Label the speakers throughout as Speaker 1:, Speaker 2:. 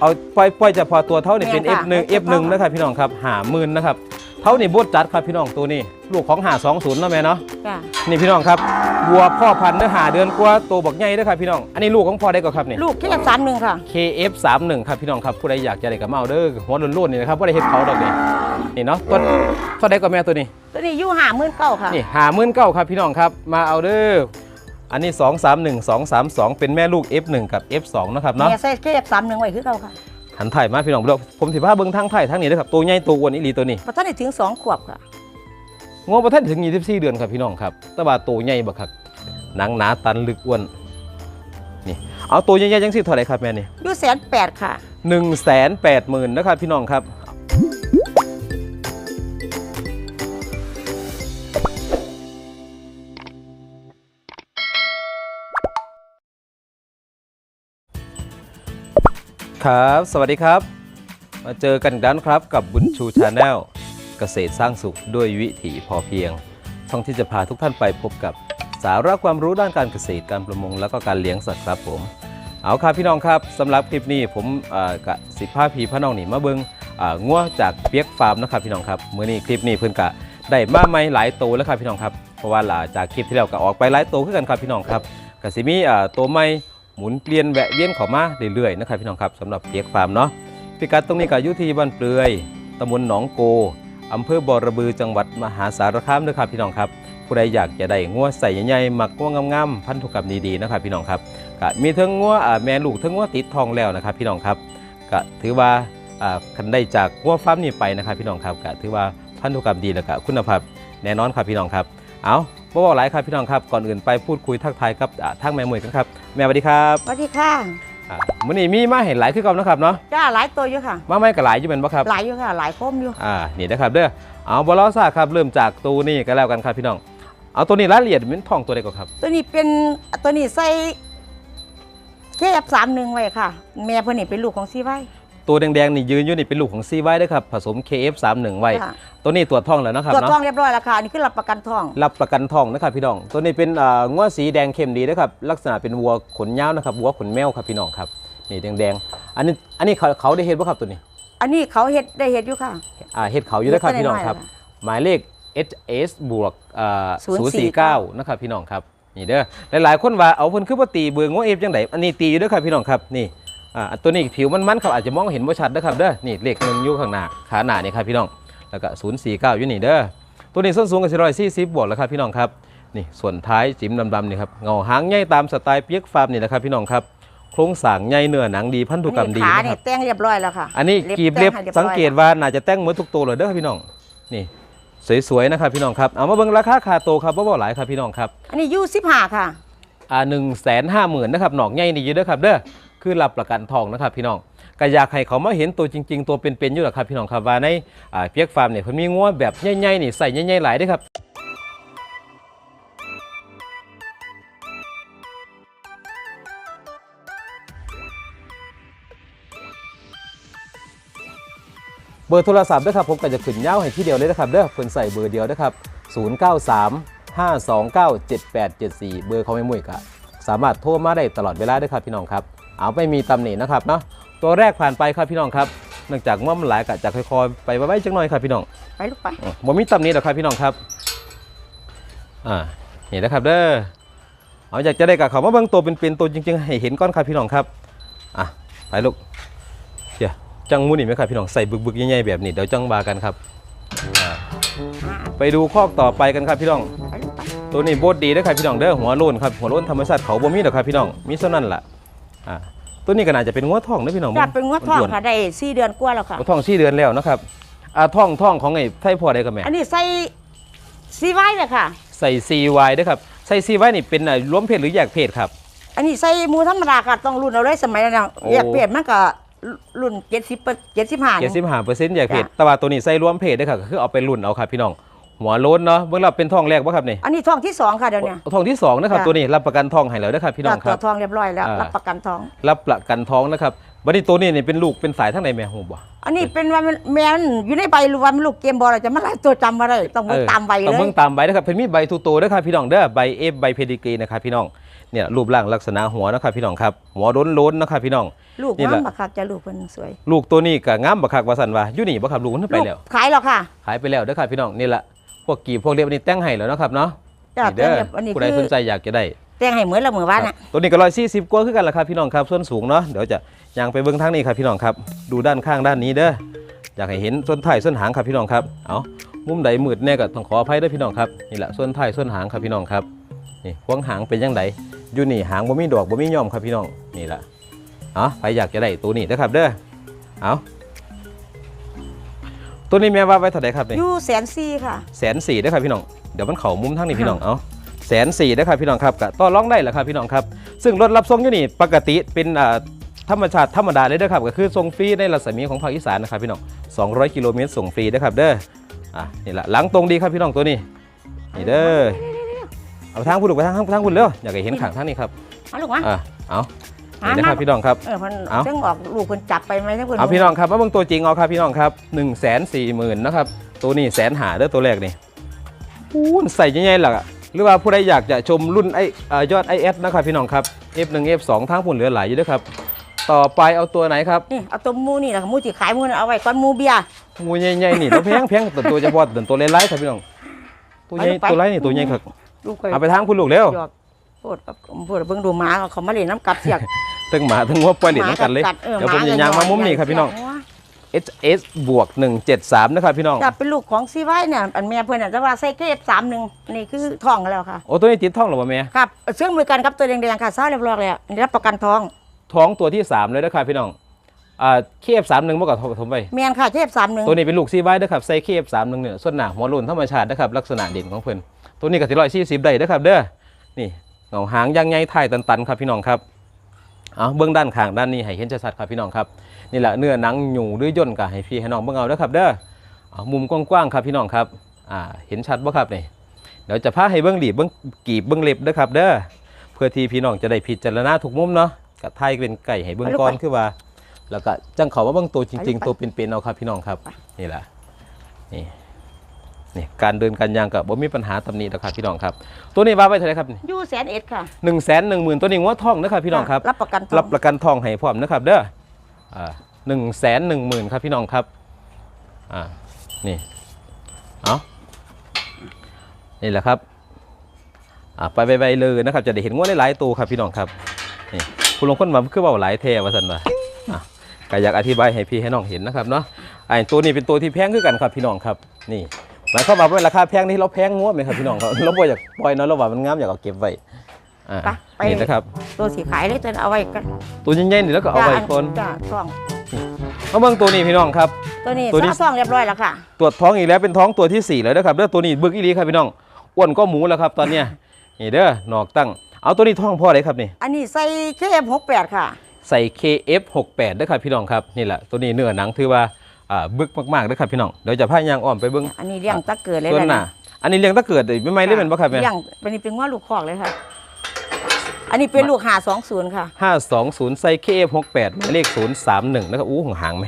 Speaker 1: เอาปล่อยปล่อยเฉพาะตัวเท่านี่เป็น
Speaker 2: แม่น
Speaker 1: F1
Speaker 2: ค่ะ
Speaker 1: F1 นะครับพี่น้องครับหาหมื่นนะครับเท่านี่บดจัดครับพี่น้องตัวนี้ ลูกของหาสองศูนย์นะแม่เนาะ
Speaker 2: จ้ะ
Speaker 1: นี่พี่น้องครับวัวพ่อพันธุ์เนื้อหาเดือนกว่าตัวบักใหญ่เด้อครับพี่น้องอันนี้ลูกของพ่อได้ก็ครับนี่
Speaker 2: ลูกแค่สามหนึ่งค่ะ
Speaker 1: KF31 ครับพี่น้องครับผู้ใดอยากจะได้กับมาเอาเด้อหัวรุ่นๆนี่นะครับว่าได้เฮ็ดเขาดอกนี่นี่เนาะตัวตัวใดก็แม่ตัวนี้
Speaker 2: ตัวนี้อยู่หาหมื่นเก้าค่ะ
Speaker 1: นี่หาหมื่นเก้าครับพี่น้องครับมาเอาเด้อ อันนี้ 2 3 1 2 3 2 เป็นแม่ลูก F1 กับ F2 นะครับเนาะ
Speaker 2: แม่ใส่แค่สามหนึ่งไว้คือเก่าค่ะ
Speaker 1: หันถ่ายมาพี่น้องเด้อผมสิพาเบิ่งทางไทยทางนี้เด้อครับตัวใหญ่ตัวอ้วนอีหลีตัวนี้
Speaker 2: เพราะท่านได้ถึงสองขวบค่ะ
Speaker 1: งอประทันถึง24เดือนครับพี่น้องครับแต่ว่าตัวใหญ่บักคักหนังหนาตันลึกอ้วนนี่เอาตัวใหญ่ๆจังสิเท่าไหร่ครับแม่นี่
Speaker 2: อยู่แสนแปดค่ะ
Speaker 1: 1 8 0 0 0 0นะครับพี่น้องครับ ครับ สวัสดีครับ มาเจอกันอีกแล้วนครับกับบุญชูชาแนลเกษตรสร้างสุขด้วยวิถีพอเพียง ช่องที่จะพาทุกท่านไปพบกับสาระความรู้ด้านการเกษตรการประมง แล้วก็การเลี้ยงสัตว์ครับผม เอาครับพี่น้องครับสำหรับคลิปนี้ผมกะสิบห้าพีพระน้องนี่มาเบิงงัวจากเปียกฟาร์มนะครับพี่น้องครับเมื้อนี้คลิปนี้เพิ่อนกะได้มาใหม่หลายตัวแล้วครับพี่น้องครับเพราะว่าหลังจากคลิปที่แล้วก็ออกไปหลายตัวขึ้นกันครับพี่น้องครับกสิมีตัวใหม่ หมุนเปลี่ยนแวะเวียนเข้ามาเรื่อยๆนะครับพี่น้องครับสำหรับเปียกฟาร์มเนาะพิกัดตรงนี้ก็อยู่ที่บ้านเปลือยตำบลหนองโกอำเภอบอระบือจังหวัดมหาสารคามนะครับพี่น้องครับผู้ใดอยากจะได้งัวใส่ใหญ่ๆหมักงัวงามๆพันธุกรรมดีๆนะครับพี่น้องครับก็มีทั้งงัวแม่ลูกทั้งงัวติดทองแล้วนะครับพี่น้องครับก็ถือว่าอ่าคันได้จากงัวฟาร์มนี้ไปนะครับพี่น้องครับก็ถือว่าพันธุกรรมดีแล้วก็คุณภาพแน่นอนครับพี่น้องครับเอา บ่บอกหลายครับพี่น้องครับก่อนอื่นไปพูดคุยทักทายกับอ่าทางแม่มวยกันครับแม่สวัสดีครับ
Speaker 2: สวัสดีค่ะ
Speaker 1: อ่ามื้อนี้มีมาเห็นหลายคือเก่านะครับเนาะ
Speaker 2: จ้าหลายตัวอยู่ค่ะ
Speaker 1: มาไม่ก็หลายอยู่เป็นบ่ครับ
Speaker 2: หลายอยู่ค่ะ หลายคมอยู่
Speaker 1: อ่านี่นะครับเด้อเอาบ่ล้อซ่าครับเริ่มจากตัวนี้ก็แล้วกันครับพี่น้อง เอาตัวนี้รายละเอียดเป็นทองตัวใดก่อนครับ
Speaker 2: ตัวนี้เป็นตัวนี้ใส่แค่สามหนึ่งไว้ค่ะ แม่เพิ่นนี่เป็นลูกของซีไว้
Speaker 1: ตัวแดงๆนี่ยืนอยู่นี่เป็นลูกของซีไว้ด้วยครับผสม KF31 ไว้
Speaker 2: ค่ะ
Speaker 1: ตัวนี้ตรวจทองแล้วนะครับ
Speaker 2: ตรวจ
Speaker 1: เนาะ
Speaker 2: ทองเรียบร้อยแล้วค่ะอันนี่คือรับประกันทอง
Speaker 1: รับประกันทองนะครับพี่น้อง ตัวนี้เป็นอ่างัวสีแดงเข้มดีนะครับลักษณะเป็นวัวขนยาวนะครับวัวขนแมวครับพี่น้องครับนี่แดงๆอันนี้อันนี้เขาเขาได้เห็นป่ะครับตัวนี้
Speaker 2: อันนี้เขาเฮ็ดได้เฮ็ดอยู่ค่ะ
Speaker 1: อ่าเห็ดเขาอยู่นะครับ
Speaker 2: เฮ็ด
Speaker 1: พี่น้อง
Speaker 2: ได้
Speaker 1: ครับ
Speaker 2: น้อย
Speaker 1: หมายเลข HS บวกอ่า
Speaker 2: 049
Speaker 1: 049 นะครับพี่น้องครับนี่เด้อหลายๆคนว่าเอาเพิ่นคือว่าตีเบืองัวเอฟจังไดอันนี้ตีอยู่เด้อครับพี่น้องครับนี่ อ่าตัวนี้ผิวมันๆครับอาจจะมองเห็นบ่ชัดนะครับเด้อนี่เลขหนึ่งอยู่ข้างหน้าขาหน้านี่ครับพี่น้องแล้วก็049อยู่นี่เด้อตัวนี้ส้นสูงกับ440บวกแล้วครับพี่น้องครับนี่ส่วนท้ายจิ้มดำๆนี่ครับเงาหางใหญ่ตามสไตล์เปียกฟาร์มนี่นะครับพี่น้องครับโครงสร้างใหญ่เนื้อหนังดีพันธุกรรมดี
Speaker 2: ขา
Speaker 1: นะค
Speaker 2: นี่
Speaker 1: รับ
Speaker 2: แต่งเรียบร้อยแล้วค่ะ
Speaker 1: อันนี้กีบเล็บ
Speaker 2: แต่งให้รีย
Speaker 1: สังเกตว่าน่าจะแต่งเหมือนทุกตัวเลยเด้อพี่น้องนี่สวยๆนะครับพี่น้องครับเอามาเบิ่งราคาคาโตวครับบ่บ่หลายครับพี่น้องครับ
Speaker 2: อันนี้อยู่สิบห้าค่ะ
Speaker 1: อ่าหนึ่งแสนห้าหมื่นนะครับหนอกใหญ่นี่อยู่เด้อครับเด้อ คือรับประกันทองนะครับพี่น้องก็อยากให้เขามาเห็นตัวจริง ๆ ตัวเป็นๆอยู่หรอครับพี่น้องครับว่าในาเปียกฟาร์มเนี่ยเพิ่นมีงัวแบบใหญ่ๆนี่ใส่ใหญ่ๆหลายด้อครับเบอร์โทรศัพท์ด้วยครับผมก็จะขึ้นยาวให้ที่เดียวเลยนะครับเด้อเพิ่นใส่เบอร์เดียวนะครับ 093 529 7874 เบอร์เขาไม่มุ่ยครับสามารถโทรมาได้ตลอดเวลาด้วยครับพี่น้องครับ เอาไม่มีตำหนินะครับเนาะตัวแรกผ่านไปครับพี่น้องครับเนื่องจากว่ามันหลายกะจะค่อยๆไปไว้ๆจังหน่อยครับพี่น้อง
Speaker 2: ไปลูกไป
Speaker 1: อืมบ่มีตำหนิหรอกครับพี่น้องครับอ่านี่นะครับเด้อเอาอยากจะได้กับเขามาเบิ่งตัวเป็นๆตัวจริงๆให้เห็นก้อนครับพี่น้องครับอะไปลูกเดี๋ยวจังมูนี่ไหมครับพี่น้องใส่บึกๆใหญ่ๆแบบนี้เดี๋ยวจังบากันครับอ่าไปดูคอกต่อไปกันครับพี่น้อง
Speaker 2: ไปลูกไป
Speaker 1: ตัวนี้โบดดีเด้อครับพี่น้องเด้อหัวโล้นครับหัวโล้นธรรมชาติเขาบ่มีดอกครับพี่น้องมีเท่านั้นล่ะ อ่าตัวนี้ก็น่าจะเป็นงัวทองเด้อพี่น้อง
Speaker 2: จัดเป็นงวดทอง
Speaker 1: วนๆ
Speaker 2: ค่ะได้สี่เดือนกว่าแล้วค่ะ
Speaker 1: งัวทองสี่เดือนแล้วนะครับอ่าทองทองของไอ้ไทยพ่อได้กับแม่
Speaker 2: อันนี้ใส่ซีไว้เลยค่ะ
Speaker 1: ใส่ CY ด้วยครับ ใส่ CY นี่เป็นอ่ารวมเพศหรือแยกเพศครับ
Speaker 2: อันนี้ใส่หมูธรรมดาค่ะต้องรุ่นเอาเลยสมัยนั้น
Speaker 1: โอ้
Speaker 2: อยากเปลี่ยนมันก็รุ่นเจ็ดสิบเจ็ดสิบห้า
Speaker 1: เจ็ดสิบห้าเปอร์เซ็นต์แยกเพศ
Speaker 2: จ้ะ
Speaker 1: แต่ว่าตัวนี้ใส่รวมเพศด้วยครับก็คือเอาไปรุ่นเอาครับพี่น้อง หัวโล้นเนาะเบิ่งเราเป็นทองแรกป่ะครับนี่
Speaker 2: อันนี้ทองที่สองค่ะเดี๋ยวเนี้
Speaker 1: ทองที่สองนะครับ
Speaker 2: จ้ะ
Speaker 1: ตัวนี้รับประกันทองให้แล้วนะครับพี่น้องค
Speaker 2: ตั
Speaker 1: รั
Speaker 2: ว
Speaker 1: บ
Speaker 2: ทองเรียบร้อยแล้ว
Speaker 1: อ่ารั
Speaker 2: รับประกันทอง
Speaker 1: รับประกันทองนะครับบัดนี้ตัวนี้นี่เป็นลูกเป็นสายทั้งในแม่หูบ่
Speaker 2: อันนี้เป็นว่ามันแมนอยู่ในใบหรือว่ามันลูกเกมบอลอะไรจะมาหลายตัวจำมาได้ต้องเบิ่งตามใบเล
Speaker 1: ต้อง
Speaker 2: ย
Speaker 1: เบิ่งตามใบนะครับเพิ่นมีใบทุกตัวเด้อครับพี่น้องเด้อใบเอฟใบเพดิกรีนะครับพี่น้องเนี่ยรูปร่างลักษณะหัวนะครับพี่น้องครับหัวล้นๆนะครับพี่น้อง
Speaker 2: ลูก
Speaker 1: นี่แห
Speaker 2: งา
Speaker 1: ละ
Speaker 2: มบักคักจะลูกเพิ่นสวย
Speaker 1: ลูกตัวนี้ก็งามบักคักว่าซั่นว่าอยู่นี่บ่ครับลูกมันไปแล้ว
Speaker 2: ลูกขายแล้วค่ะ
Speaker 1: ขายไปแล้วเด้อครับพี่น้องนี่แหละพ วกกีบพวกเรียบอันนี้แต่งให้แล้วเนาะครับเนาะ
Speaker 2: จ้ะ
Speaker 1: นี่เด้อ
Speaker 2: แต่อันนี้
Speaker 1: ผู้ใด
Speaker 2: คือ
Speaker 1: สนใจอยากจะได้
Speaker 2: แต่งให้เหมือนละเหมือนบ้านน่ะ
Speaker 1: ตัวนี้ก็ร้อยสี่สิบกว่าคือกันละครับพี่น้องครับส่วนสูงเนาะเดี๋ยวจะยางไปเบื้องทางนี้ครับพี่น้องครับ ดูด้านข้างด้านนี้เด้ออยากให้เห็นส่วนท้ายส่วนหางครับพี่น้องครับเอามุมใดมืดแน่ก็ต้องขออภัยด้วยพี่น้องครับนี่แหละส่วนท้ายส่วนหางครับพี่น้องครับนี่พวงหางเป็นยังไงอยู่นี่หางบ่มีดอกบ่มีย่อมครับพี่น้องนี่แหละเอาใครอยากจะได้ตัวนี้นะครับเด้อเอา ตัวนี้แม่ว่าไว้เท่าไหร่ครับนี่
Speaker 2: อยู่แสนสี่ค่ะ
Speaker 1: แสนสี่ด้วยครับพี่น้องเดี๋ยวมันเข่ามุมทั้งนี้พี่น้องเอาแสนสี่ด้วยครับพี่น้องครับก็ต่อรองได้แหละครับพี่น้องครับ ซึ่งรถรับส่งอยู่นี่ปกติเป็นอ่าธรรมชาติธรรมดาเลยเด้อครับก็คือส่งฟรีในรัศมีของภาคอีสานนะครับพี่น้อง200 กิโลเมตรส่งฟรีเด้อครับเด้ออะนี่แหละหลังตรงดีครับพี่น้องตัวนี้นี่เด้อเอาทางพูดลูกไปทางทางทางพูดเร็วอยากให้เห็นขางทางนี้ครับ
Speaker 2: เอาลูกมา
Speaker 1: อะเอา
Speaker 2: หา
Speaker 1: นี่นะครับ
Speaker 2: มา
Speaker 1: พี่น้องครับ
Speaker 2: เออเพิ่น
Speaker 1: เอา
Speaker 2: จังออกลูกเพิ่นจับไปไหมจังเพิ่น
Speaker 1: เอาพี่น้องครับมาเบิ่งตัวจริงเอาครับพี่น้องครับ1นึ่งแสนสี่หมื่นนะครับตัวนี้แสนหาเด้อตัวแรกนี่ปูนใส่ยังไงล่ะหรือว่าผู้ใดอยากจะชมรุ่นไอเอ่อยอด IS นะครับพี่น้องครับ F1 F2 ทั้งผุนเหลือหลายอยู่ด้วยครับต่อไปเอาตัวไหนครับ
Speaker 2: นี่เอาตัวหมูนี่แหละหมูที่ขายหมูน่ะเอาไว้ก่อนหมูเบียร์
Speaker 1: งูใหญ่ๆนี่ตัวแพงแพงตัวตัวจะบอดตัวตัวเล็กๆครับพี่น้องตัวใหญ่
Speaker 2: เอาลูกไป
Speaker 1: ตัวไรนี่ตัวใหญ่ครับ
Speaker 2: ลูกไป
Speaker 1: เอาไปทางคุณลูกเร็ว
Speaker 2: หยอกโพดกับโพดเบิ่งดูหมาเขามาเล่นน้ำกัดเสียก
Speaker 1: ตึงหมาตึงหัวปล่อยเหรียญกันเลย
Speaker 2: หมากัออ
Speaker 1: เดี๋ยวผม
Speaker 2: ห
Speaker 1: จะยางมามุมนี้ครับพี่น้อง
Speaker 2: เสียกหัว
Speaker 1: HS บวก173นะครับพี่น้อง
Speaker 2: จะเป็นลูกของซีไว้เนี่ยอันแม่เพื่อนน่ะจะว่าไซเกฟสามหนึ่งนี่คือท้องแล้วค่ะ
Speaker 1: โอ้ตัวนี้ติดท้องหรือเปล่าแม่
Speaker 2: ครับเชื่อมมือกันครับตัวแดงๆค่ะซ่าเรียบร้อยแล้วอันนี้รับประกันท้อง
Speaker 1: ท้องตัวที่สามเลยนะครับพี่น้องอ่าเคฟสามหนึ่งเมื่อก่อนผมไป
Speaker 2: แมนค่ะเทพสามหนึ่ง
Speaker 1: ตัวนี้เป็นลูกซีไว้นะครับไซเคฟสามหนึ่งเนี่ยส่วนหนาหัวโลุนธรรมชาตินะครับลักษณะเด่นของเพิ่นตัวนี้ก็สิร้อยสี่สิบได้นะครับเด้อนี่เงาหางยางใหญ่ถ่ายตันๆครับพี่น้องครับ เอาเบื้องด้านข้างด้านนี้ให้เห็นชัดๆครับพี่น้องครับนี่แหละเนื้อหนังหยูหรือย่นกับให้พี่ให้น้องเบิ่งเอาเด้อครับเด้อเอามุมกว้างๆครับพี่น้องครับอ่าเห็นชัดบ่ครับนี่เดี๋ยวจะพาให้เบื้องหลีบเบื้องกีบเบื้องเล็บเด้อครับเด้อเพื่อที่พี่น้องจะได้พิจารณาทุกมุมเนาะกับไทยเป็นไก่ให้เบื้องก่อนคือว่า แล้วก็จังเขาว่าเบื้องตัวจริง ๆ ตัวเป็นๆเอาครับพี่น้องครับนี่แหละนี่ นี่การเดินการยางกับบ่มีปัญหาตำหนินะครับพี่น้องครับ ตัวนี้ว่าไว้เท่าไหรครับ
Speaker 2: ยูแสนเอ็ดค่ะ
Speaker 1: หนึ่งแสนหนึ่งหมื่นตัวนี้งวดทองนะครับพี่น้องครับ
Speaker 2: รับประกันท้อง
Speaker 1: รับประกันทองให้พร้อมนะครับเด้ออ่าหนึ่งแสนหนึ่งหมื่นครับพี่น้องครับอ่านี่เอานี่แหละครับอ่าไปไปๆเลยนะครับ จะได้เห็นงวดหลายๆตัวครับพี่น้องครับนี่คุณลงคนมาคือเว่าหลายแท่ว่าสันว่าอะก็อยากอธิบายให้พี่ให้น้องเห็นนะครับเนาะไอ้ตัวนี้เป็นตัวที่แพงขึ้นกันครับพี่น้องครับนี่ หมายความว่าเป็นราคาแพงนี่เราแพงงวดไหมครับพี่น้องครับเราบ่อยากปล่อยเนาะเราว่ามันงามอยากเอาเก็บไว้อ่า
Speaker 2: ไปไป
Speaker 1: นี่นะครับ
Speaker 2: ตัวสีขายเลยตัวเอาไว้กัน
Speaker 1: ตัวใหญ่ๆนี่แล้วก็เอาไว้ก่อน
Speaker 2: จ้าท้อง
Speaker 1: มาเบิ่งตัวนี้พี่น้องครับ
Speaker 2: ตัวนี้
Speaker 1: ตัวนี้
Speaker 2: ซ่องเรียบร้อยแล้วค่ะ
Speaker 1: ตรวจท้องอีกแล้วเป็นท้องตัวที่4แล้วนะครับเด้อตัวนี้บึกอีหลีครับพี่น้องอ้วนก็หมูแล้วครับตอนเนี้ยนี่เด้อหนอกตั้งเอาตัวนี้ท้องพ่อเลยครับนี่
Speaker 2: อันนี้ใส่เคฟหกแปดค่ะ
Speaker 1: ใส่ KF68 ด้วยครับพี่น้องครับนี่แหละตัวนี้เนื้อหนังถือว่า อ่าบึกมากๆเด้อครับพี่น้องเดี๋ยวจะพายางอ้อมไปเบิ่ง
Speaker 2: อันนี้เลี้ยงตะเกิดเลย
Speaker 1: ต้นหน้าอันนี้เลี้ยงตะเกิดเลยไม่ไม่เล่นเป็นบ่ครับแม่
Speaker 2: เลี้ยงเป็นเป็นว่าลูกคอกเลยค่ะ อันนี้เป็นลูกหาสองศูนย์ค่ะ
Speaker 1: 520ใส่ KF68 หมายเลข031นะครับอู้หางไหม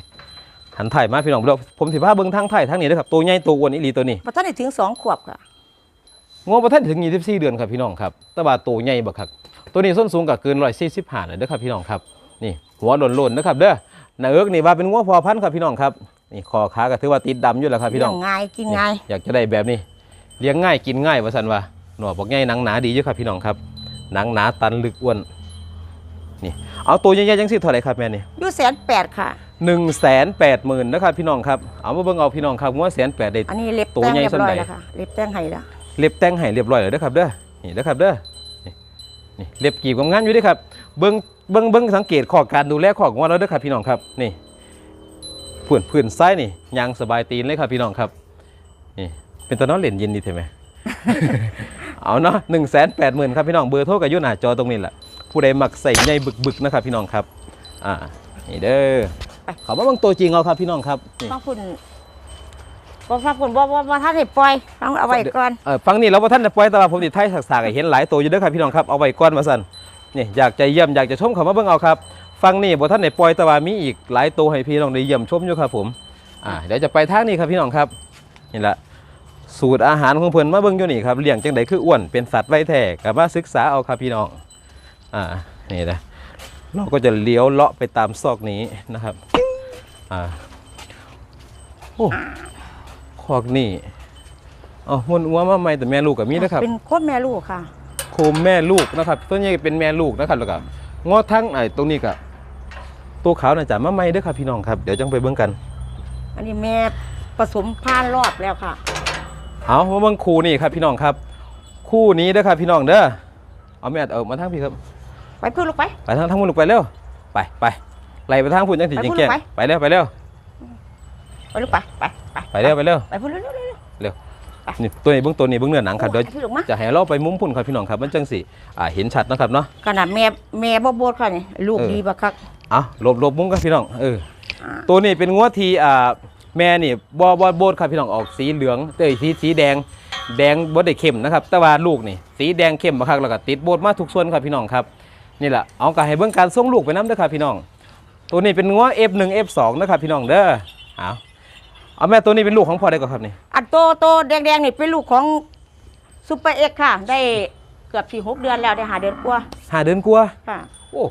Speaker 1: หันถ่ายมาพี่น้องเดี๋ยวผมสิพาเบิ่งทางถ่ายทางนี้นะครับตัวใหญ่ตัวอ้วนอีหลีตัวนี้
Speaker 2: พอท่านได้ถึงสองขวบค่ะ
Speaker 1: งวประทันถึง24เดือนครับพี่น้องครับแตว่าตัวใหญ่บักครับตัวนี้ส้นสูงกับเกิน145เลยเด้อครับพี่น้องครับนี่หัวโลนๆนะครับเด้อหน้าเอิกนี่ว่าเป็นงัวพอพันธุ์ครับพี่น้องครับ นี่คอขาก็ถือว่าติดดำอยู่แล้วครับพี่น้อง
Speaker 2: เลี้ยง่ายกินง่าย
Speaker 1: นี่อยากจะได้แบบนี้ เลี้ยงง่ายกินง่ายว่าสันว่าหนวดบอกง่ายหนังหนาดีอยู่ครับพี่น้องครับหนังหนาตันลึกอ้วนนี่เอาตัวใหญ่ๆจังสิเท่าไหร่ครับแม่นี่
Speaker 2: อยูแสนแปดค่ะ
Speaker 1: หนึ่งแสนแปดหมื่นนะครับพี่น้องครับเอามาเบิ่งเอาพี่น้องครับงัวแสนแปดได้
Speaker 2: อันนี้เล็บ
Speaker 1: ตัว
Speaker 2: แต่ง
Speaker 1: ใหญ่
Speaker 2: เรียบร้อย
Speaker 1: ส่วนใหญ่
Speaker 2: แล้วค่ะเล็บแต่งให้แล้ว
Speaker 1: เล็บแต่งให้เรียบร้อยเลยนะครับเด้อนี่นะครับเด้อนี่นี่เล็บกีบกับงานอยู่เด้วยครับ เบิ้งเบิ้งเบิ้งสังเกตข้อการดูแลข้อของเราเด้อครับพี่น้องครับนี่ ผื่นผื่นซ้ายนี่ยางสบายตีนเลยครับพี่น้องครับนี่เป็นตอนนอนเล่นเย็นดีเถอะไหมเอาเนาะหนึ่งแสนแปดหมื่นครับพี่น้องเบอร์โทรกับอยุ่หน้าจอตรงนี้แหละผู้ใดมักใส่ในบึกๆนะครับพี่น้องครับอ่านี่เด้อ
Speaker 2: ไป
Speaker 1: ขอมาเบิ่งตัวจริงเอาครับพี่น้องครับนี่
Speaker 2: ฟังคุณบอกฟังคุณบอกว่าท่านให้ปล่อยฟังเอาไว้ก่อน
Speaker 1: เออฟังนี่เราว่าท่านจะปล่อยแต่ว่าผมติดไทยสักๆให้เห็นหลายตัวอยู่เด้อครับพี่น้องครับเอาไว้ก้อนมาสั่นนี่อยากจะเยี่ยมอยากจะชมเขามาเบิ่งเอาครับ ฟังนี่บ่ท่านได้ปล่อยแต่ว่ามีอีกหลายตัวให้พี่น้องได้เยี่ยมชมอยู่ครับผมอ่าเดี๋ยวจะไปทางนี้ครับพี่น้องครับนี่แหละสูตรอาหารของเพิ่นมาเบิ่งอยู่นี่ครับเลี้ยงจังไดคืออ้วนเป็นสัตว์ไว้แท้ก็มาศึกษาเอาครับพี่น้องอ่านี่นะเราก็จะเลี้ยวเลาะไปตามซอกนี้นะครับอ่าโอ้คอกนี่อ๋อมันอ้วมาใหม่แต่แม่ลูกกับมีนะครับ
Speaker 2: เป็นโคตรแม่ลูกค่ะ
Speaker 1: โคมแม่ลูกนะครับต้นใหญ่เป็นแม่ลูกนะครับแล้วก็งอทั้งไอ้ตรงนี้ก็ ตัวขาวน่าจะมาใหม่เด้อครับพี่น้องครับเดี๋ยวจังไปเบิ่งกัน
Speaker 2: อันนี้แม่ผสมพานรอบแล้วค่ะ
Speaker 1: เอามาเบิ่งคู่นี่ครับพี่น้องครับ คู่นี้เด้อครับพี่น้องเด้อเอาแม่เอามาทางพี่ครับ
Speaker 2: ไปพูดลูกไป
Speaker 1: ไปทางทางมุนลูกไปเร็วไปไปไล่ไปทางพุ่นจังสิ
Speaker 2: ไป
Speaker 1: จิง
Speaker 2: พุ่น
Speaker 1: แก่
Speaker 2: ไป
Speaker 1: ไปเร็วไปเร็ว
Speaker 2: ไปลูกไปไปไป
Speaker 1: ไปเร็วไปเร็ว
Speaker 2: ไปพูดเร็วเร็วเร็ว
Speaker 1: นี่ตัวนี้เบื้องต้นนี่เบื้องเนื้อหนังครับเดี๋ยว
Speaker 2: ไปพูดลูกมา
Speaker 1: จะให้เราไปมุมพุ่นครับพี่น้องครับมันจังสิอ่าเห็นชัดนะครับเนาะ
Speaker 2: ขนาดแม่แม่บ่โบดค่ะนี่ลูก
Speaker 1: เออ
Speaker 2: ดีบักคัก
Speaker 1: เอาหลบหลบมุมครับพี่น้องเออ
Speaker 2: อ่า
Speaker 1: ตัวนี้เป็นงวดทีอ่าแม่นี่บอบอโบดครับพี่น้องออกสีเหลืองเอ้ยสีสีแดง แดงบดได้เข้มนะครับ แต่ว่าลูกนี่สีแดงเข้มมาครับแล้วก็ติดโบดมาทุกส่วนครับพี่น้องครับนี่แหละเอากระให้เบื้องการส่งลูกไปน้ำเด้อครับพี่น้อง ตัวนี้เป็นงว F1 F2 นะครับพี่น้องเด้อเอาเอาแม่ตัวนี้เป็นลูกของพ่อได้ก่อนครับนี่
Speaker 2: อันโตโตแดงๆนี่เป็นลูกของซุปเปอร์เอ็กซ์ค่ะ ได้เกือบสี่หกเดือนแล้วได้หาเดือนกว่า
Speaker 1: หาเดือนกว่า
Speaker 2: ค่ะ
Speaker 1: โอ้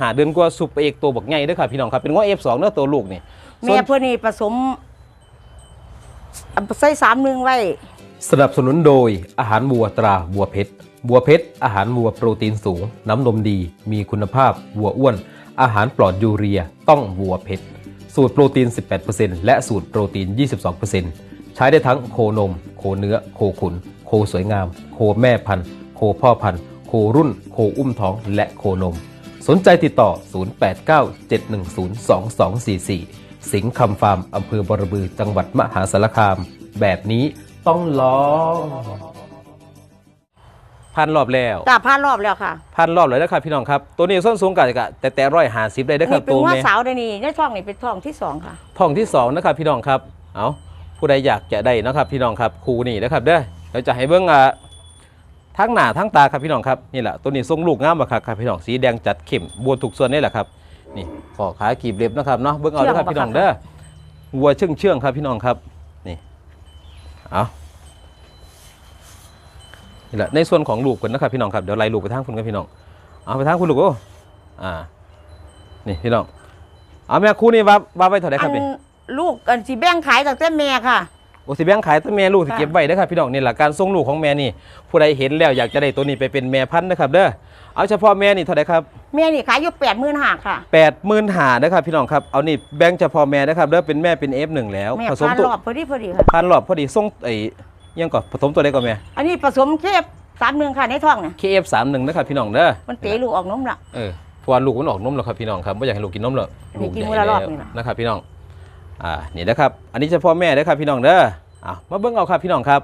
Speaker 1: หาเดือนกว่าสุปเปอร์เอกตัวบักใหญ่เด้อครับพี่น้องครับเป็นงว F2 เด้อตัวลูกนี่ส่
Speaker 2: แม่
Speaker 1: วน
Speaker 2: เพื่อนนี่ผสมอันใส่สามหนึ่งไว้
Speaker 1: สนับสนุนโดยอาหารวัวตราวัวเพชรวัวเพชรอาหารวัวโปรตีนสูง น้ำนมดี มีคุณภาพวัวอ้วน อาหารปลอดยูเรียต้องวัวเพชรสูตรโปรตีน 18%และสูตรโปรตีน 22%ใช้ได้ทั้งโคนม โคเนื้อ โคขุน โคสวยงาม โคแม่พันธุ์ โคพ่อพันธุ์ โครุ่น โคอุ้มท้อง และโคนม สนใจติดต่อ 0897102244 สิงห์คำฟาร์มอำเภอบรบือจังหวัดมหาสารคาม แบบนี้ต้องลองพันรอบแล้ว
Speaker 2: จ้าพานรอบแล้วค่ะ
Speaker 1: พันรอบเลยนะครับพี่น้องครับ ตัวนี้ส้นสูงกันกะแต่แต่ร้อยหาสิบได้เด้อครับ
Speaker 2: นี่เป็น
Speaker 1: ตัว
Speaker 2: ว่า
Speaker 1: เมีย
Speaker 2: สาวเดี๋ยวนี้ในท้องนี่เป็นท้องที่สองค่ะ
Speaker 1: ท้องที่สองนะครับพี่น้องครับ เอาผู้ใดอยากจะได้นะครับพี่น้องครับครูนี่นะครับเด้อเราจะให้เบิ้งอ่า ทั้งหน้าทั้งตาครับพี่น้องครับนี่แหละตัวนี้ทรงลูกงามบักคักครับพี่น้องสีแดงจัดเข้มบวนทุกส่วนนี่แหละครับนี่ขอขากีบเล็บนะครับเนาะเบิ้งเอาเด้อครับ
Speaker 2: เชื่องบัก
Speaker 1: พี่น้อง
Speaker 2: คัก
Speaker 1: เด้อวัวเชื่องเชื่องๆครับพี่น้องครับนี่เอานี่แหละในส่วนของลูกกันนะครับพี่น้องครับเดี๋ยวไล่ลูกไปทางคุณครับพี่น้องเอาไปทางคุณลูกโอ้อ่านี่พี่น้องเอาแม่คู่นี่ว่าว่าไปเท่าไหร่ค
Speaker 2: อั
Speaker 1: รับ
Speaker 2: น
Speaker 1: นี่
Speaker 2: ลูกอันสีแบ่งขายจากแต่แม่ค่ะ
Speaker 1: โอสิแบงขายตัวแม่ลูกสิ
Speaker 2: ค่ะ
Speaker 1: เก็บไว้นะครับพี่น้องนี่แหละการส่งลูกของแม่นี่ ผู้ใดเห็นแล้วอยากจะได้ตัวนี้ไปเป็นแม่พันธุ์นะครับเด้อเอาเฉพาะแม่นี่เท่าไหร่ครับ
Speaker 2: แม่นี่ขายอยู่แปดหมื่นห้าค่ะ
Speaker 1: แปดหมื่นหานะครับพี่น้องครับเอานี่แบงเฉพาะแม่นะครับเด้อเป็นแม่เป็น F1 แล้ว
Speaker 2: แม่
Speaker 1: ผสม
Speaker 2: พาน
Speaker 1: ตัว
Speaker 2: รอบพอดีพอดีค่ะ
Speaker 1: พันรอบพอดีส่งไอ้ยังก่อนผสมตัวใดก่อนแม่
Speaker 2: อันนี้ผสมเคฟสามหนึ่งค่ะในท้องเนี่ย
Speaker 1: KF31 นะครับพี่น้องเด้อ
Speaker 2: มันเตะลูกออกนมละ
Speaker 1: เออเพราะว่าลูกมันออกนมแล้วครับพี่น้องครับไม่อยากให้ลูกกินนมหรอก
Speaker 2: อันนี้
Speaker 1: ลูก
Speaker 2: กิน
Speaker 1: ใหญ่
Speaker 2: มื้อละรอบ
Speaker 1: แล้ว
Speaker 2: นี่น่ะ
Speaker 1: นะครับพี่น้อง อ่านี่นะครับ อันนี้เฉพาะแม่เด้อครับพี่น้องเด้อเอามาเบิ่งเอาครับพี่น้องครับ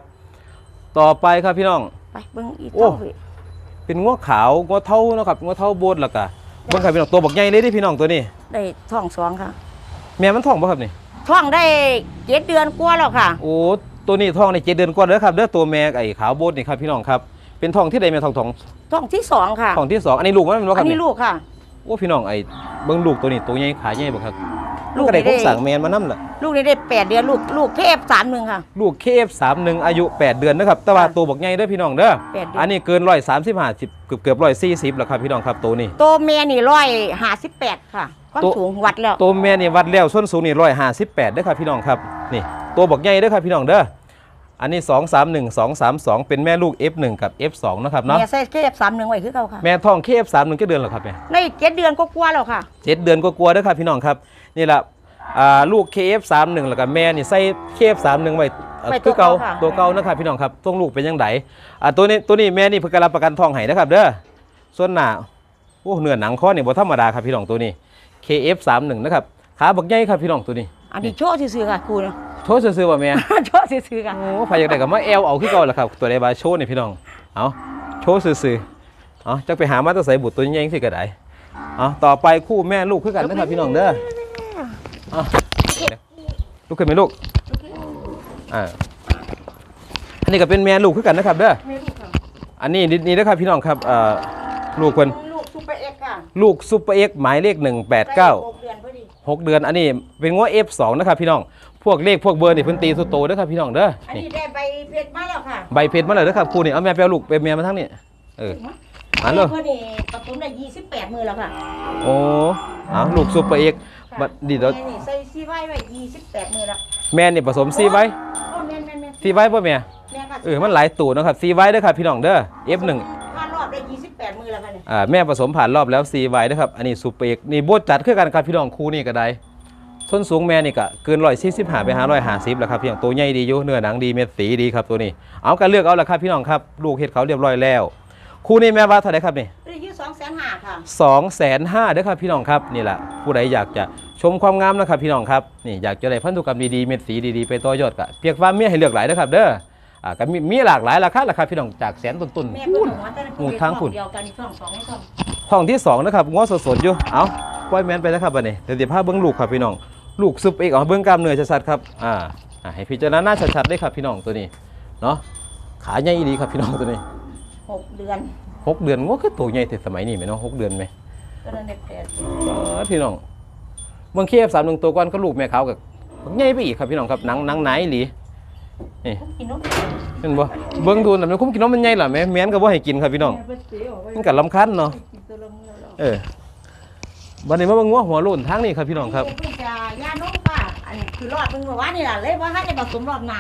Speaker 1: ต่อไปครับพี่น้อง
Speaker 2: ไปเบิ้งอีก
Speaker 1: โอ้
Speaker 2: ท้องพี่
Speaker 1: เป็นงัวขาวงัวเท่าเนาะครับงัวเท่าโบดแล้วก็เบิ่งครับพี่น้องตัวบักใหญ่เลยเดิพี่น้องตัวนี้
Speaker 2: ได้ท้องสองค่ะ
Speaker 1: แม่มันท้องบ่ครับนี่
Speaker 2: ท้องได้เจ็ดเดือนกว่าแล้วค่ะ
Speaker 1: โอ้ตัวนี้ท้องในเจ็ดเดือนกว่าแล้วครับเด้อตัวแม่ไอ้ขาวโบดนี่ครับพี่น้องครับเป็นท้องที่ใดแม่ท้องท้อง
Speaker 2: ท้องที่สองค่ะ
Speaker 1: ท้องที่สองอันนี้ลูกมันเป็นบ่ค
Speaker 2: อั
Speaker 1: รับ
Speaker 2: น
Speaker 1: นี่
Speaker 2: นี้ลูกค่ะ
Speaker 1: โอ้พี่น้องไอ้เบิ่งลูกตัวนี้ตัวใหญ่ขาใหญ่บ่ครับ
Speaker 2: ลู
Speaker 1: ลู
Speaker 2: ก
Speaker 1: กก็ได้
Speaker 2: นี่
Speaker 1: ค
Speaker 2: ได้
Speaker 1: งสั่งแมนมานํล่ะ
Speaker 2: ลูกนี่ได้แปดเดือนลูกลูกเทพสามหนึ่งค่ะ
Speaker 1: ลูก KF31 อายุ 8 เดือนนะครับแต่ว่า
Speaker 2: ค่ะ
Speaker 1: ตัวบักใหญ่เด้อพี่น้องเด้อ
Speaker 2: แปดเดือน
Speaker 1: อันนี้เกิน135 10เกือบเกือบ140แล้วครับพี่น้องครับตัวนี้
Speaker 2: โตแม่นี่ร้อยห้าสิบแปดค่ะความ
Speaker 1: โต
Speaker 2: สูงวัดแล้ว
Speaker 1: ตัวแม่นี่วัดแล้วส้นสูงนี่158เด้อครับพี่น้องครับนี่ตัวบักใหญ่เด้อครับพี่น้องเด้อ อันนี้ 231 232 เป็นแม่ลูก F1 กับ F2 นะครับเนาะ
Speaker 2: แม่ใส่เทพสามหนึ่งไว้คือเขาค่ะ
Speaker 1: แม่ท้อง KF31 กี่เดือนแล้วครับแม่
Speaker 2: ในเจ็ดเดือนก็กว่าแล้วค่ะ
Speaker 1: เจ็ดเดือนก็กลัวๆเด้อครับพี่น้องครับนี่แหละอ่าลูก KF31 แล้วก็แม่นี่ใส่ KF31 ไว้เอ่อ
Speaker 2: ไว้ตั
Speaker 1: คื
Speaker 2: ว
Speaker 1: อเก่า
Speaker 2: เก่าค่ะ
Speaker 1: ตัวเก่านะครับพี่น้องครับต้องลูกเป็นยังไงอ่าตัวนี้ตัวนี้แม่นี่เพิ่งกำลังประกันทองให้นะครับเด้อส่วนหน้าโอ้เนื้อหนังคอนี่บ่ธรรมดาครับพี่น้องตัวนี้ KF31 นะครับขาบักใหญ่ครับพี่น้องตัวนี้
Speaker 2: อันนี้โชว์ซื่อๆค่ะครูเนี่ย
Speaker 1: โชว์ซื่อๆว่าแม่
Speaker 2: โชว์ซื่อๆค่ะ
Speaker 1: โอ้ใครอยากได้ก็มาแอลเอาคือเก่าแหละครับ ตัวใดบาโชว์นี่พี่น้อง เอาโชว์ซื่อๆเอาจักไปหามาแตะใส่บุตรตัวใหญ่ๆสิก็ได้เอาต่อไปคู่แม่ลูกคือกันนะครับพี่น้องเด้อเอาลูกขึ้นไหมลูกอ่าอันนี้ก็เป็นแม่ลูกคือกันนะครับเด้อ
Speaker 2: ไม่รู้ค่ะ
Speaker 1: อันนี้นี่นี่นะครับพี่น้องครับเอ่อลูกคน
Speaker 2: ลูกซูเปอร์เอ็กซ์ค่ะ
Speaker 1: ลูกซุปเปอร์เอ็กซ์หมายเลข
Speaker 2: ได้
Speaker 1: 189
Speaker 2: หกเดือนพอดี
Speaker 1: 6เดือนอันนี้เป็นง้อ F2 นะครับพี่น้อง พวกเลขพวกเบอร์นี่เพิ่นตีสุดโตเด้อครับพี่น้องเด้อ
Speaker 2: อัน
Speaker 1: นี่
Speaker 2: นี้ได้ใบเพชรมาแล้วค่ะ
Speaker 1: ใบเพชรมาเลยเด้อครับครูนี่เอาแม่ไปเอาลูกไปแม่มาทั้งนี่เอออันเลย
Speaker 2: เพื่อนนี่ผสมได้ยี่สิบแปดมือแล้วค่ะ
Speaker 1: โอ้เอาลูกซุปเปอร์เอกบัดดีเด้อ
Speaker 2: แม่นี่ใส่ซีไว้ไว้ยี่สิบแปดมือแล้ว
Speaker 1: แม่นี่ผสมซีไว้
Speaker 2: โอ้แม่นแม่นแม่น
Speaker 1: ซีไว้ป่ะแม่
Speaker 2: แม่ค่ะ
Speaker 1: เออมันหลายตูดนะครับซีไว้เด้อครับพี่น้องเด้อ F1
Speaker 2: ผ่านรอบได้ยี่สิบแปดมือแล้วค่ะเนี่ย
Speaker 1: อ่าแม่ผสมผ่านรอบแล้วซีไว้นะครับอันนี้ซุปเปอร์เอกนี่โบดจัดคือกันครับพี่น้องคู่นี่ก็ได้ ส้นสูงแม่นี่ก็เกินร้อยสี่สิบหาไปหาร้อยหาสิบแล้วครับพี่น้องตัวใหญ่ดีอยู่เนื้อหนังดีเม็ดสีดีครับตัวนี้ เอากันเลือกเอาละครับพี่น้องครับลูกเห็ดเขาเรียบร้อยแล้ว คู่นี้แม่ว่าเท่าไหร่ครับนี่
Speaker 2: ได้ยี่สองแสนห้าค่ะ
Speaker 1: สองแสนห้าเด้อครับพี่น้องครับนี่แหละผู้ใดอยากจะชมความงามนะครับพี่น้องครับนี่อยากจะได้พันธุกรรมดีๆเม็ดสีดีๆไปต่อยอดกะเพียกฟ้าร์มเมียให้เลือกหลายเด้อครับเด้ออ่าก็มีมีหลากหลายราคาราคาพี่น้องจากแสนต้น
Speaker 2: แม่
Speaker 1: ๆ
Speaker 2: เพิ่
Speaker 1: พู
Speaker 2: น
Speaker 1: น
Speaker 2: บอกว่าแต่ละ
Speaker 1: หมู่ทางพุ่น
Speaker 2: เดียวกันอีกช่องสองให้ช่อง
Speaker 1: ห้องที่สองนะครับง้อสดๆอยู่เอาปล่อยแมนไปนะครับบัดนี้เดี๋ยวเดี๋ยวพาเบิ้งลูกครับพี่น้อง ลูกซุปเอกเอาเบิ้งกล้ามเนื้อชัดๆครับอ่าอ่าให้พิจารณาชัดๆได้ครับพี่น้องตัวนี้เนาะขาใหญ่ดีครับพี่น้องตัวนี้
Speaker 2: หกเดือน
Speaker 1: หกเดือนง้อคือตัวใหญ่แต่สมัยนี้ไหมเนาะหกเดือนไหม
Speaker 2: ก็นั้นได้แปด
Speaker 1: อ๋อพี่น้องเบิ่งเคียบสามหนึ่งตัวก้อนก็ลูกแม่เขากับใหญ่ไปอีกครับพี่น้องครับหนังหนังไหนหลีนี่
Speaker 2: กินนม
Speaker 1: เห็นบ่เบิ่งดูแต่มันคุ้มกินน้ำมันใหญ่ล่ะแม่แม่นก็บ่ให้กินครับพี่น้อง
Speaker 2: แม่เพิ่นเสียออกไว้
Speaker 1: มันก็ลำคัญเนาะ
Speaker 2: กินตัวละมื้อแล้ว
Speaker 1: เออ บัดนี้มาเบิ่งงัวหัวโล้นทางนี้ครับพี่น้องครับ
Speaker 2: เพิ่งจะย่านมค่ะ อันนี้คือรอดเพิ่งบอกว่านี่แหละเลยว่าถ้าจะผสมรอบหน้า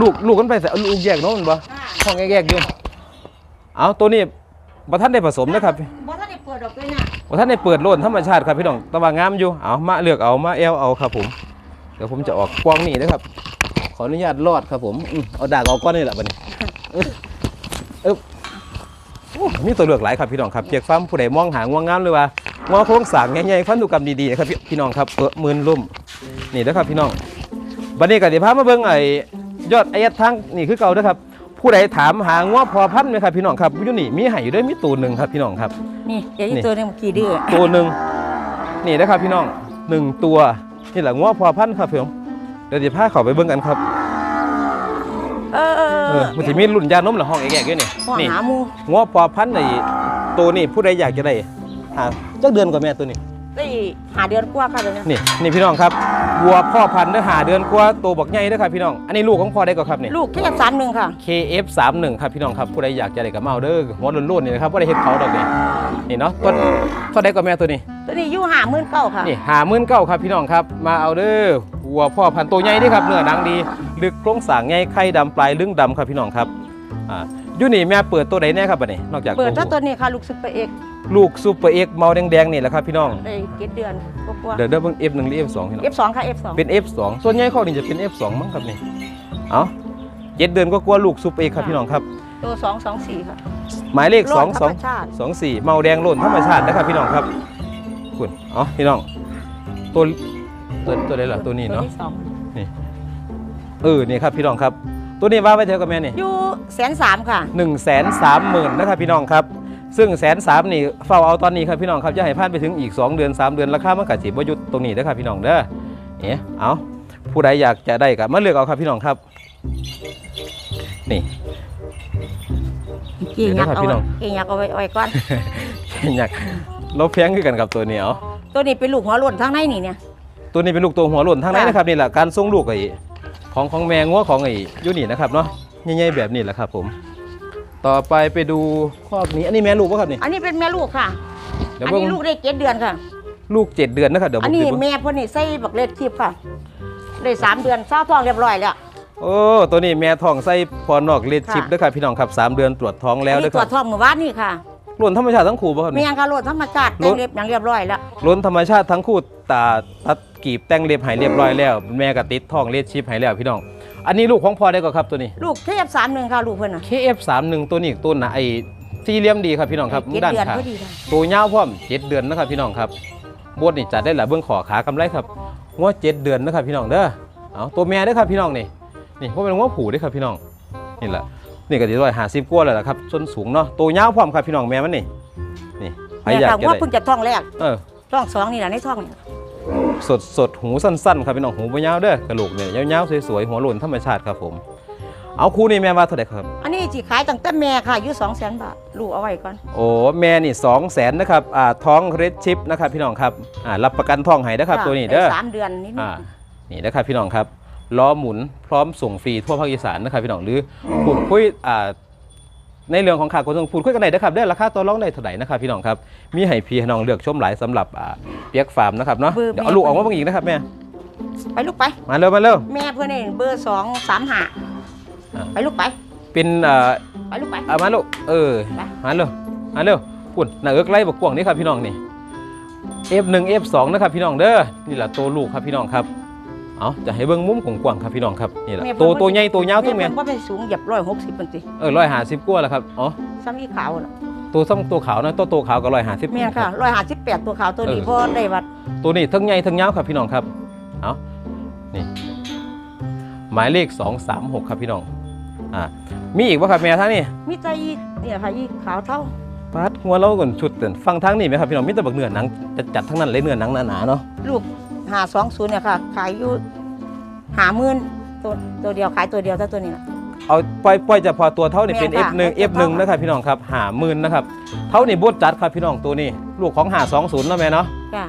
Speaker 1: ลูกลูกกันไปแต่เอาลูกแยกเนาะมันบ่
Speaker 2: ค่ะ
Speaker 1: ห้องแยกๆอยู่เอาตัวนี้บ่ทันได้ผสมนะครับ
Speaker 2: บ่ถ้าได้เปิดดอกเลยน่ะ
Speaker 1: บ่ทันได้เปิดโล้นธรรมชาติครับพี่น้องแตะว่างามอยู่เอามาเลือกเอามาแอลเอาครับผมเดี๋ยวผมจะออกกว้างนี่นะครับ ขออนุญาตรอดครับผมอืมเอาดากออกก้อนนี่แหละบัดนี้เออเออโอ้ มีตัวเลือกหลายครับพี่น้องครับเพียกฟ้าร์มผู้ใดมองหาง่วงงามหรือว่าง่วงโครงสร้างใหญ่ๆพันธุกรรมดีๆนะครับพี่พี่น้องครับเออหมื่นลุ่มนี่นะครับพี่น้องบัดนี้ก็เดี๋ยวพามาเบิ่งไอ้ยอดไอ้ยัดทั้งนี่คือเก่าเด้อครับ ผู้ใดถามหาง่วงพอพันธุ์ไหมครับพี่น้องครับอยู่นี่มีให้อยู่ด้วยมีตัวหนึ่งครับพี่น้องครับ
Speaker 2: นี่เดี๋ยวอี
Speaker 1: นี่
Speaker 2: กตัวหนึงกี่เดือน
Speaker 1: ตัวหนึ่งนี่นะครับพี่น้องหนึ่งตัวนี่แหละง้อพอพันธุ์ครับพี่น้องเดี๋ยวจะพาเขาไปเบิ่งกันครับ
Speaker 2: เออเออ
Speaker 1: เออมันจะมีรุ่นยานมหรือห้องแก่ๆด้วยนี่
Speaker 2: ห่วง
Speaker 1: นี่
Speaker 2: หาหมู
Speaker 1: ง้อพอพันธุ์ในตัวนี้ผู้ใดอยากจะได้หาจักเดือนกว่าแม่ตัวนี้
Speaker 2: ได้หาเดือนกว่าค่ะเดี๋ยวนี้
Speaker 1: นี่นี่พี่น้องครับวัวพ่อพันธุ์เด้อหาเดือนกว่าตัวบักใหญ่เด้อครับพี่น้องอันนี้ลูกของพ่อได้ก็ครับนี่
Speaker 2: ลูกแค่สามหนึ่งค่ะ
Speaker 1: KF31 ครับพี่น้องครับผู้ใดอยากจะได้ก็มาเอาเด้อหัวรุ่นๆนี่นะครับบ่ได้เฮ็ดเขาดอกนี่นี่เนาะตัวตัวใดก็แม่ตัวนี้
Speaker 2: ตัวนี้อยู่หาหมื่นเก้าค่ะ
Speaker 1: นี่หามื่นเก้าครับพี่น้องครับมาเอาเด้อวัวพ่อพันธุ์ตัวใหญ่นี่ครับเนื้อหนังดีลึกโครงสร้างใหญ่ไข่ดำปลายลึงดำครับพี่น้องครับอ่าอยู่นี่แม่เปิดตัวใดแน่ครับบัดนี้นอกจาก
Speaker 2: เปิดถ้า
Speaker 1: หู
Speaker 2: ตัวนี้ค่ะลูกซุปเปอร์เอ็กซ์
Speaker 1: ลูกซูเปอร์เอ็กเมาแดงๆนี่แหละครับพี่น้อง
Speaker 2: ได้เจ็ดเดือนกว่า
Speaker 1: เดี๋ยวเดี๋ยวเบิ่ง F1 หรือ F2 พี่น้อง
Speaker 2: เอฟสองค่ะเอฟสอง
Speaker 1: เป็น F2 ส่วนใหญ่ข้อนี้จะเป็น F2 มั้งครับนี่เอาเจ็ดเดือนก็กลัวลูกซูเปอร์เอ็กครับพี่น้องครับ
Speaker 2: ตัวสองสองสี่ค่ะ
Speaker 1: หมายเลข
Speaker 2: โล
Speaker 1: 2
Speaker 2: ดธรรมชาติ
Speaker 1: 2 2 4เมาแดงโล่นธรรมชาตินะครับพี่น้องครับคุณเอ๋อพี่น้องตัวตัวตัวใดล่ะตัวนี้
Speaker 2: ตัว
Speaker 1: เนาะ
Speaker 2: ที่สอง
Speaker 1: เออนี่ครับพี่น้องครับ ตัวนี้ว่าไว้เท่ากับแม่นี่
Speaker 2: อยู่แสนสามค่ะ
Speaker 1: หนึ่งแสนสามหมื่นนะครับพี่น้องครับ ซึ่งแสนสามนี่เฝ้าเอาตอนนี้ครับพี่น้องครับจะให้พลาดไปถึงอีก 2 เดือน 3 เดือนราคามันกะสิบ่หยุดตรงนี้นะครับพี่น้องเด้อเอ๋เอาผู้ใดอยากจะได้ก็มาเลือกเอาครับพี่น้องครับ นี่
Speaker 2: เกี่ยงยักษ์เอา
Speaker 1: เดี๋ยวนะครับพี่น้
Speaker 2: ไว้
Speaker 1: อง
Speaker 2: เกี่ยงยักษ์เอาไว้ไว้ก่อน
Speaker 1: อยากลบแพงขึ้นกันกับตัวนี้เอา
Speaker 2: ตัวนี้เป็นลูกหัวหล่นทั้งในนี่เนี่ย
Speaker 1: ตัวนี้เป็นลูกตัวหัวหล่นทางไหน
Speaker 2: ค่ะ
Speaker 1: นะครับนี่แหละการส่งลูกไอ้ของของแมงงัวของไอ้อยูนี่นะครับเนาะใหญ่ๆแบบนี้แหละครับผม ต่อไปไปดูคอกนี้ อันนี้แม่ลูกป่ะครับนี่
Speaker 2: อันนี้เป็นแม่ลูกค่ะ
Speaker 1: เดี๋ยว
Speaker 2: อัน
Speaker 1: เบิ่ง
Speaker 2: นี้ลูกได้เจ็ดเดือนค่ะ
Speaker 1: ลูกเจ็ดเดือนนะครับเดี๋ยวผ
Speaker 2: อัน
Speaker 1: ม
Speaker 2: นี้
Speaker 1: จะเบิ่ง
Speaker 2: แม่เพ่นนี่ใส่บักเล็ดทิพย์ค่ะ ได้สามเดือนเศร้าท้องเรียบร้อยแล้ว
Speaker 1: โอ้ตัวนี้แม่ท้องไส้พอนอกเลดชิป
Speaker 2: ค่ะ
Speaker 1: ด้วยครับพี่น้องครับสามเดือนตรวจท้องแล้ว
Speaker 2: อัน
Speaker 1: ด้ว
Speaker 2: นี้
Speaker 1: ยค
Speaker 2: ตรว
Speaker 1: รับ
Speaker 2: จท้องเมื่อวานนี่ค่ะ
Speaker 1: ล้นธรรมชาติทั้งคู่ป่ะครับ
Speaker 2: มี
Speaker 1: นี่
Speaker 2: ยังการโลดธรรมชาติ
Speaker 1: โล
Speaker 2: แต่
Speaker 1: ด
Speaker 2: งเล็บอย่างเรียบร้อยแล้ว
Speaker 1: ล้นธรรมชาติทั้งคู่ตาตัดกีบแต่งเล็บใหายเรียบร้อยแล้ว แม่ก็ติดท้องเลดชิปใหายแล้วพี่น้อง อันนี้ลูกของพ่อได้ก็ครับตัวนี้
Speaker 2: ลูกเทพสามหนึ่งค่ะลูกเพิ่นน่ะ
Speaker 1: KF31 ตัวนี้ตัวนะไอ้สี่เหลี่ยมดีครับพี่น้องครับ
Speaker 2: เจ็ด
Speaker 1: ด้าน
Speaker 2: เดือน
Speaker 1: ขา
Speaker 2: พอดีค่ะ
Speaker 1: ตัวยาวพร้อมเจ็ดเดือนนะครับพี่น้องครับบดนี่จัดได้หลายเบื้องขอขากำไรครับงัวเจ็ดเดือนนะครับพี่น้องเด้อเอาตัวแม่เด้อครับพี่น้องนี่นี่เพราะเป็นงัวผูเด้อครับพี่น้องนี่แหละนี่ก็จะร้อยหาสิบกว่าแล้วล่ะครับส้นสูงเนาะตัวยาวพร้อมครับพี่น้องแม่มันนี่นี่ใคร
Speaker 2: แม่
Speaker 1: อยาก
Speaker 2: ค่ะ
Speaker 1: จะ
Speaker 2: ว่า
Speaker 1: ได้
Speaker 2: เพิ่งจะท้องแรก
Speaker 1: เออ
Speaker 2: ท้องสองนี่แหละในท้องนี่
Speaker 1: สดสดหูสั้นๆครับพี่น้องหูบ่ยาวเด้อกระโหลกเนี่ยยาวๆสวยๆหัวโล้นธรรมชาติครับผม เอาคู่นี้แม่ว่าเท่าไหร่ครับ
Speaker 2: อันนี้จีขายตั้งแต่แม่ค่ะอยู่สองแสนบาทลูกเอาไว้ก่อน
Speaker 1: โอ้แม่นี่สองแสนนะครับอ่าท้องเรดชิปนะครับพี่น้องครับอ่ารับประกันท้องให้นะครับตัวนี้เด้อ
Speaker 2: ได้สามเดือนนิด
Speaker 1: อ่านี่นะครับพี่น้องครับล้อหมุนพร้อมส่งฟรีทั่วภาคอีสานนะครับพี่น้องหรือปลูกคุยอ่า ในเรื่องของค่าขนส่งพูดคุยกันได้นะครับได้ราคาตัวรองได้เท่าไหร่นะครับพี่น้องครับมีให้พี่ให้น้องเลือกชมหลายสำหรับอ่าเปียกฟาร์มนะครับเนาะเดี๋ยวเอาลูกออกมาเบ้างอีกนะครับแม่
Speaker 2: ไปลูกไป
Speaker 1: มาเร็วมาเร็ว
Speaker 2: แม่เพื่อนนี่เบอร์สองสามห้า
Speaker 1: อ่า
Speaker 2: ไปลูกไป
Speaker 1: เป็นเอ่อ
Speaker 2: ไปลูกไป
Speaker 1: เอามาลูกเออ
Speaker 2: ไป
Speaker 1: มาเร็วมาเร็วปุ่นหน้าเอิกไล่บกกวางนี่ครับพี่น้องนี่ F1 F2 นะครับพี่น้องเด้อนี่แหละตัวลูกครับพี่น้องครับ เอาจะให้เบิ่งมุมของกวางครับพี่น้องครับนี่แหละตัวตัวใหญ่ตัวยาวตัว
Speaker 2: แม่
Speaker 1: แม่
Speaker 2: เพิ่นว่าเป็นสูงเหยียบร้อยหกสิบเป็นสิ
Speaker 1: เออร้อยหาสิบกว่าแล้วครับอ๋อ
Speaker 2: ซ้ำอีขาวน่ะ
Speaker 1: ตัวซ้ำตัวขาวนะตัวตัวขาวก็ร้อยหาสิบ
Speaker 2: แม่ค่ะร้อยห้าสิบแปดตัวขาวตัวนี้
Speaker 1: เออ
Speaker 2: พอได้วัด
Speaker 1: ตัวนี้ทั้งใหญ่ทั้งยาวครับพี่น้องครับเอานี่หมายเลข236ครับพี่น้องอ่ามีอีกป่ะครับแม่ท่างนี่
Speaker 2: มีใจอีเนี่ยค่ะอีขาวเท่า
Speaker 1: ปัดหัวเราก่อนชุดเตือนฟังทางนี่ไหมครับพี่น้องมีแต่บักเนื้อหนังจัดจัดๆทั้งนั้นเลยเนื้อหนังหนาๆเนาะ
Speaker 2: ลูก หาสองศูนย์เนี่ยค่ะ ขายอยู่หาหมื่นตัวตัวเดียวขายตัวเดียวเท่าตัวนี้นะ
Speaker 1: เอาปล่อยปล่อยจะพอตัวเท่านี่เป็น
Speaker 2: แม่นค่ะ
Speaker 1: F1 F1 นะครับพี่น้องครับหาหมื่นนะครับ เท่านี่บดจัดครับพี่น้องตัวนี้ ลูกของหา20เนาะแม่เนาะ
Speaker 2: จ้ะ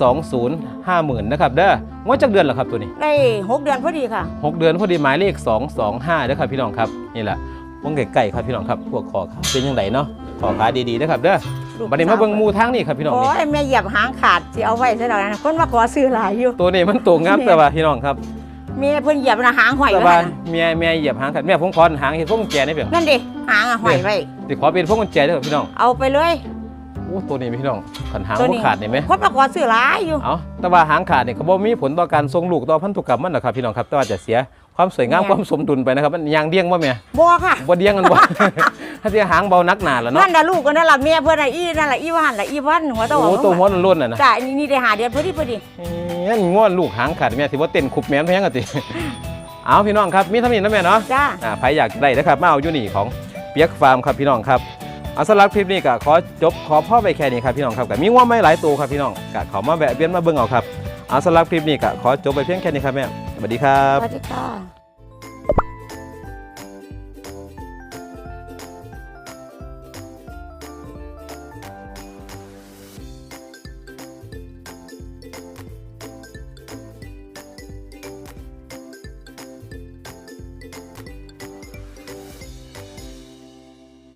Speaker 1: 520 50,000นะครับเด้องวดจักเดือนเหรอครับตัวนี้
Speaker 2: ได้หกเดือนพอดีค่ะ
Speaker 1: หกเดือนพอดีหมายเลข 225นะครับพี่น้องครับนี่แหละวงไก่ๆครับพี่น้องครับพวกคอขาเป็นยังไงเนาะคอขาดีๆนะครับเด้อ
Speaker 2: ลูก
Speaker 1: บัดนี้มาเบิ่งหมูทางนี่ครับพี่น้อง
Speaker 2: โอ้
Speaker 1: นี่
Speaker 2: ยแม่เหยียบหางขาดสิเอาไว้ซะแล้วนะคนมาขอซื้อหลายอยู่
Speaker 1: ตัวนี้มันตัวงามแต่ว่าพี่น้องครับ
Speaker 2: แม่เพิ่นเหยียบนะหางห้อย
Speaker 1: แต่
Speaker 2: ไว้
Speaker 1: ว่า
Speaker 2: นะ
Speaker 1: เมียเมียเหยียบหางขัดแม่ผมขอหางเห็นพวกกุญแจนี่เพียง
Speaker 2: นั่นดิหางอะห้อยไว้
Speaker 1: สิขอเป็นพวกกุญแจเด้อพี่น้อง
Speaker 2: เอาไปเลย
Speaker 1: โอ้ตัวนี้พี่น้องขันหาง
Speaker 2: ตัว
Speaker 1: บ่
Speaker 2: นี้
Speaker 1: ขาดนี่ไหม
Speaker 2: คนมาขอซื้อหลายอยู่
Speaker 1: เอาแต่ว่าหางขาดเนี่ยเขาบอกมีผลต่อการทรงลูกต่อพันธุกรรมมันนะครับพี่น้องครับแต่ว่าจะเสีย ความสวยงาม
Speaker 2: แม่
Speaker 1: ความสมดุลไปนะครับมันยางเดี้ยงบ่แม่
Speaker 2: บ่ค่ะ
Speaker 1: บ่เดี้ยงกันบ่ถ้าที่หางเบานักหนาแล้วเนาะ
Speaker 2: นั่นน่ะลูกก็นั่นล่ะแม่เพิ่นน่ะอีนั่นล่ะอีว่านล่ะอีวันหัวโต
Speaker 1: โอ้ตัวหัวล้นๆน่ะนะ
Speaker 2: จ้ะนี่นี่ได้หาเดือนพอดีพอดี
Speaker 1: เงี้ยง่วนลูกหางขาดแม่สิว่าเต้นคุบแม่นแพงกันติเอาพี่น้องครับมีเท่านี้นะแม่เนาะ
Speaker 2: จ้า
Speaker 1: อ่าใครอยากได้นะครับมาเอาอยู่นี่ของเปียกฟาร์มครับพี่น้องครับเอาสำหรับคลิปนี้ก็ขอจบขอพ่อไปแค่นี้ครับพี่น้องครับก็มีว่าไม่หลายตัวครับพี่น้องก็ขอมาแวะเวียนมาเบิ่งเอาครับเอาสำหรับคลิปนี้ก็ขอจบไปเพียงแค่นี้ครับแม่ สวัสดีครับ
Speaker 2: สวัสดีค่ะ